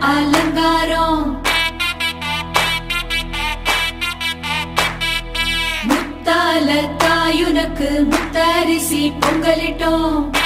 அலங்காரம். முத்தால தாயுனக்கு முத்தரிசி பொங்கலிட்டோம்.